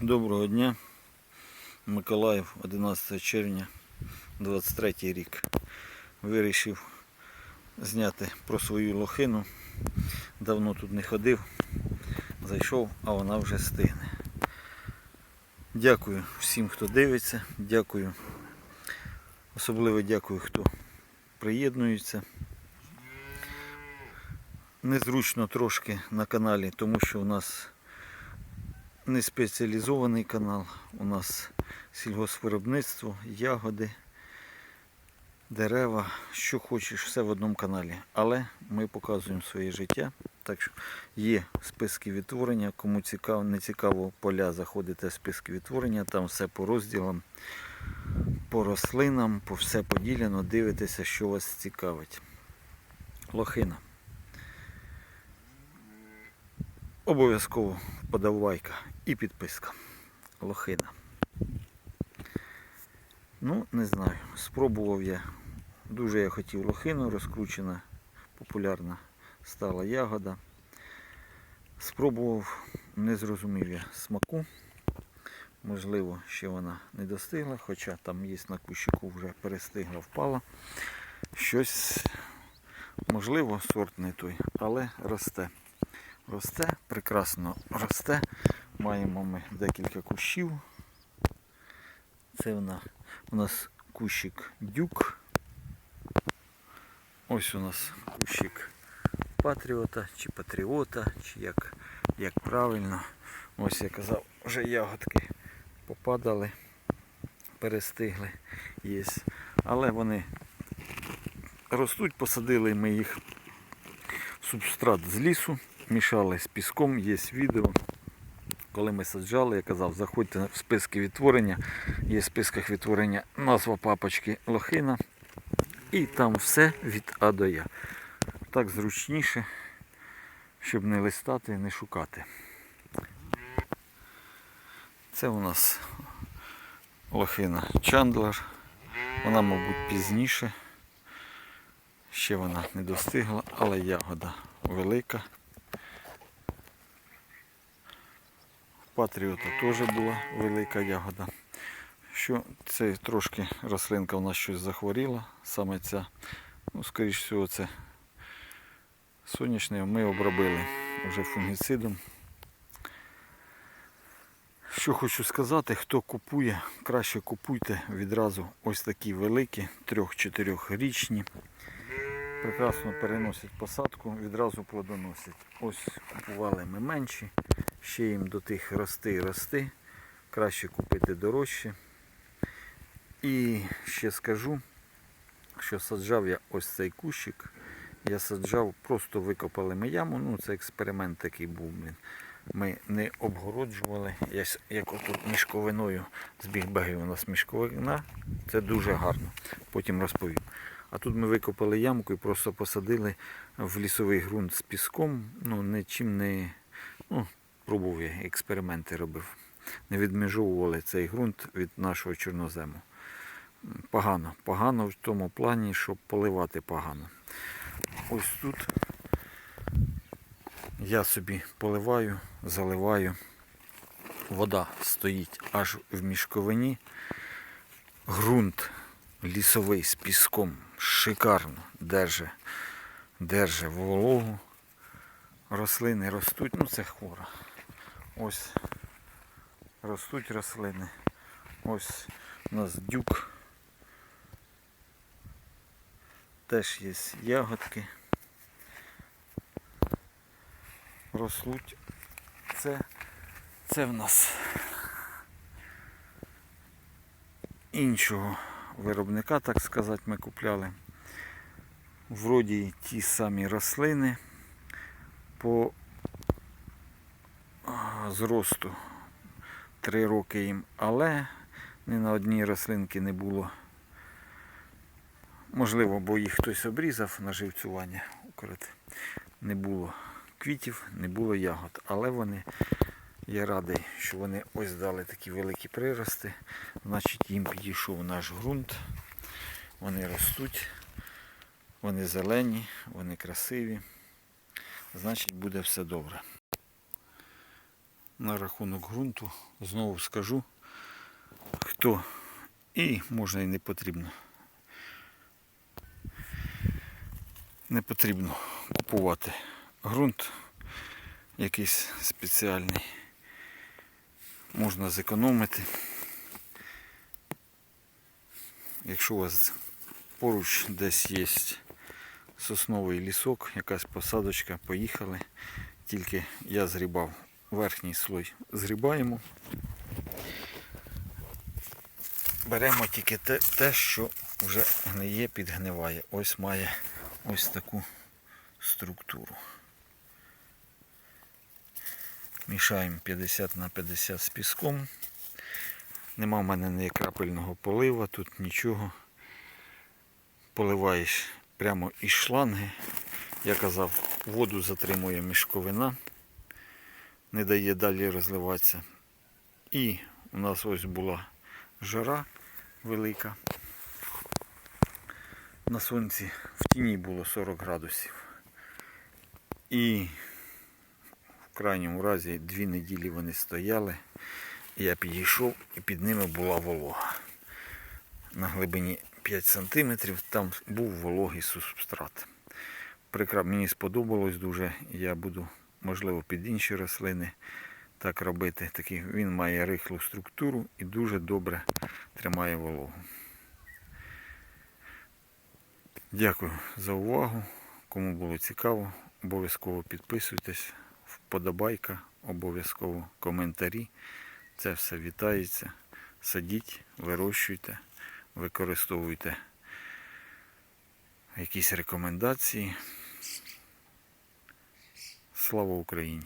Доброго дня. Миколаїв, 11 червня, 23 рік. Вирішив зняти про свою лохину. Давно тут не ходив. Зайшов, а вона вже стигне. Дякую всім, хто дивиться. Дякую. Особливо дякую, хто приєднується. Незручно трошки на каналі, тому що у нас не спеціалізований канал. У нас сільгоспвиробництво, ягоди, дерева, що хочеш, все в одному каналі. Але ми показуємо своє життя. Так що є списки відтворення. Кому цікаво, не цікаво поля, заходите в списки відтворення, там все по розділам, по рослинам, по все поділено, дивитеся, що вас цікавить. Лохина. Обов'язково подавайка і підписка. Лохина. Ну, не знаю. Спробував я. Дуже я хотів лохину, розкручена, популярна стала ягода. Спробував, не зрозумів я смаку. Можливо, ще вона не достигла, хоча там є на кущику вже перестигла, впала. Щось, можливо, сорт не той, але росте росте, прекрасно росте. Маємо ми декілька кущів. Це вона, у нас кущик дюк. Ось у нас кущик патріота чи патріота, чи як, як правильно. Ось я казав, вже ягодки попадали, перестигли, є. Але вони ростуть, посадили ми їх в субстрат з лісу мішали з піском, є відео. Коли ми саджали, я казав, заходьте в списки відтворення. Є в списках відтворення назва папочки Лохина. І там все від А до Я. Так зручніше, щоб не листати, не шукати. Це у нас лохина Чандлер. Вона, мабуть, пізніше. Ще вона не достигла, але ягода велика. Патріота теж була велика ягода. Що це трошки рослинка у нас щось захворіла, саме ця, ну, скоріш всього, це сонячне ми обробили вже фунгіцидом. Що хочу сказати, хто купує, краще купуйте відразу ось такі великі, 3-4 річні. Прекрасно переносять посадку, відразу плодоносять. Ось купували ми менші ще їм до тих рости рости. Краще купити дорожче. І ще скажу, що саджав я ось цей кущик. Я саджав, просто викопали ми яму. Ну, це експеримент такий був. Ми не обгороджували. Я, як отут мішковиною з бігбегів у нас мішковина, це дуже гарно. Потім розповім. А тут ми викопали ямку і просто посадили в лісовий ґрунт з піском. Ну, нічим не. Ну, пробував я, експерименти робив. Не відмежовували цей ґрунт від нашого чорнозему. Погано, погано в тому плані, що поливати погано. Ось тут я собі поливаю, заливаю. Вода стоїть аж в мішковині. Ґрунт лісовий з піском шикарно держи, держи вологу. Рослини ростуть, ну це хвора. Ось ростуть рослини. Ось у нас дюк. Теж є ягодки. Ростуть. Це, це в нас іншого виробника, так сказати, ми купляли. Вроді ті самі рослини по зросту 3 роки їм, але ні на одній рослинці не було. Можливо, бо їх хтось обрізав на живцювання. Не було квітів, не було ягод. Але вони, я радий, що вони ось дали такі великі прирости. Значить їм підійшов наш ґрунт. Вони ростуть, вони зелені, вони красиві. Значить буде все добре. На рахунок ґрунту. Знову скажу, хто і можна і не потрібно. Не потрібно купувати ґрунт якийсь спеціальний. Можна зекономити. Якщо у вас поруч десь є сосновий лісок, якась посадочка, поїхали. Тільки я зрібав верхній слой. Зрібаємо. Беремо тільки те, те, що вже гниє, підгниває. Ось має ось таку структуру. Мішаємо 50 на 50 з піском. Нема в мене ні крапельного полива, тут нічого. Поливаєш прямо із шланги. Я казав, воду затримує мішковина, не дає далі розливатися. І у нас ось була жара велика. На сонці в тіні було 40 градусів. І в крайньому разі дві неділі вони стояли. Я підійшов і під ними була волога. На глибині 5 см там був вологий субстрат. Прикра... Мені сподобалось дуже. Я буду, можливо, під інші рослини так робити. Такий, він має рихлу структуру і дуже добре тримає вологу. Дякую за увагу. Кому було цікаво, обов'язково підписуйтесь, вподобайка, обов'язково коментарі. Це все вітається. Садіть, вирощуйте, використовуйте якісь рекомендації. Слава Україні!